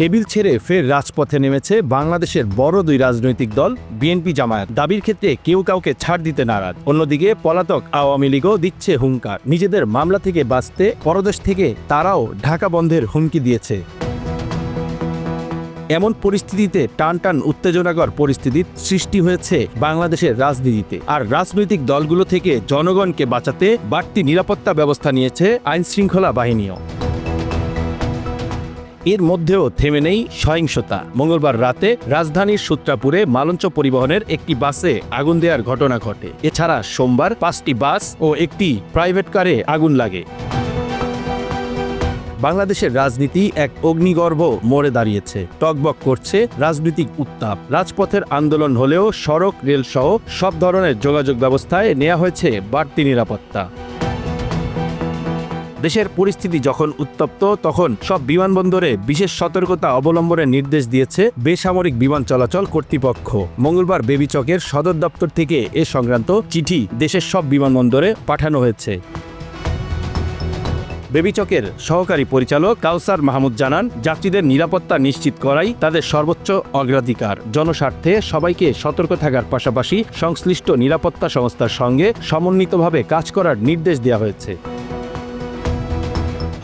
Table ছেড়ে ফের রাজপথে নেমেছে বাংলাদেশের বড় দুই রাজনৈতিক দল, বিএনপি জামায়াত। দাবির ক্ষেত্রে কেউ কাউকে ছাড় দিতে নারাজ। অন্যদিকে পলাতক আওয়ামী লীগও দিচ্ছে হুঙ্কার। নিজেদের মামলা থেকে বাঁচতে পরদেশ থেকে তারাও ঢাকা বন্ধের হুমকি দিয়েছে। এমন পরিস্থিতিতে টান টান উত্তেজনাকর পরিস্থিতির সৃষ্টি হয়েছে বাংলাদেশের রাজনীতিতে। আর রাজনৈতিক দলগুলো থেকে জনগণকে বাঁচাতে বাড়তি নিরাপত্তা ব্যবস্থা নিয়েছে আইন শৃঙ্খলা বাহিনীও। এর মধ্যেও থেমে নেই সহিংসতা। মঙ্গলবার রাতে রাজধানীর সূত্রাপুরে মালঞ্চ পরিবহনের একটি বাসে আগুন দেওয়ার ঘটনা ঘটে। এছাড়া সোমবার পাঁচটি বাস ও একটি প্রাইভেট কারে আগুন লাগে। বাংলাদেশের রাজনীতি এক অগ্নিগর্ভ মোড়ে দাঁড়িয়েছে। টকবক করছে রাজনৈতিক উত্তাপ। রাজপথের আন্দোলন হলেও সড়ক, রেলসহ সব ধরনের যোগাযোগ ব্যবস্থায় নেওয়া হয়েছে বাড়তি নিরাপত্তা। দেশের পরিস্থিতি যখন উত্তপ্ত, তখন সব বিমানবন্দরে বিশেষ সতর্কতা অবলম্বনের নির্দেশ দিয়েছে বেসামরিক বিমান চলাচল কর্তৃপক্ষ। মঙ্গলবার বেবিচকের সদর দপ্তর থেকে এ সংক্রান্ত চিঠি দেশের সব বিমানবন্দরে পাঠানো হয়েছে। বেবিচকের সহকারী পরিচালক কাউসার মাহমুদ জানান, যাত্রীদের নিরাপত্তা নিশ্চিত করাই তাদের সর্বোচ্চ অগ্রাধিকার। জনস্বার্থে সবাইকে সতর্ক থাকার পাশাপাশি সংশ্লিষ্ট নিরাপত্তা সংস্থার সঙ্গে সমন্বিতভাবে কাজ করার নির্দেশ দেওয়া হয়েছে।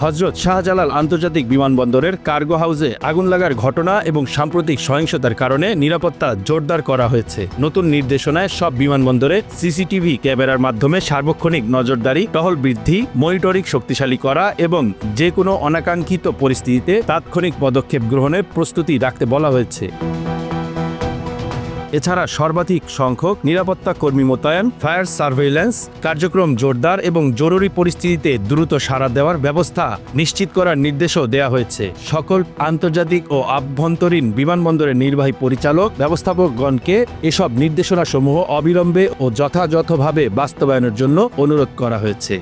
হজরত শাহজালাল আন্তর্জাতিক বিমানবন্দরের কার্গো হাউসে আগুন লাগার ঘটনা এবং সাম্প্রতিক সহিংসতার কারণে নিরাপত্তা জোরদার করা হয়েছে। নতুন নির্দেশনায় সব বিমানবন্দরে সিসিটিভি ক্যামেরার মাধ্যমে সার্বক্ষণিক নজরদারি, টহল বৃদ্ধি, মনিটরিং শক্তিশালী করা এবং যে কোনো অনাকাঙ্ক্ষিত পরিস্থিতিতে তাৎক্ষণিক পদক্ষেপ গ্রহণের প্রস্তুতি রাখতে বলা হয়েছে। এছাড়া সর্বাধিক সংখ্যক নিরাপত্তা কর্মী মোতায়েন, ফায়ার সার্ভেইল্যান্স কার্যক্রম জোরদার এবং জরুরি পরিস্থিতিতে দ্রুত সাড়া দেওয়ার ব্যবস্থা নিশ্চিত করার নির্দেশও দেওয়া হয়েছে। সকল আন্তর্জাতিক ও আভ্যন্তরীণ বিমানবন্দরের নির্বাহী পরিচালক, ব্যবস্থাপকগণকে এসব নির্দেশনাসমূহ অবিলম্বে ও যথাযথভাবে বাস্তবায়নের জন্য অনুরোধ করা হয়েছে।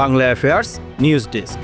Bangla affairs, news desk.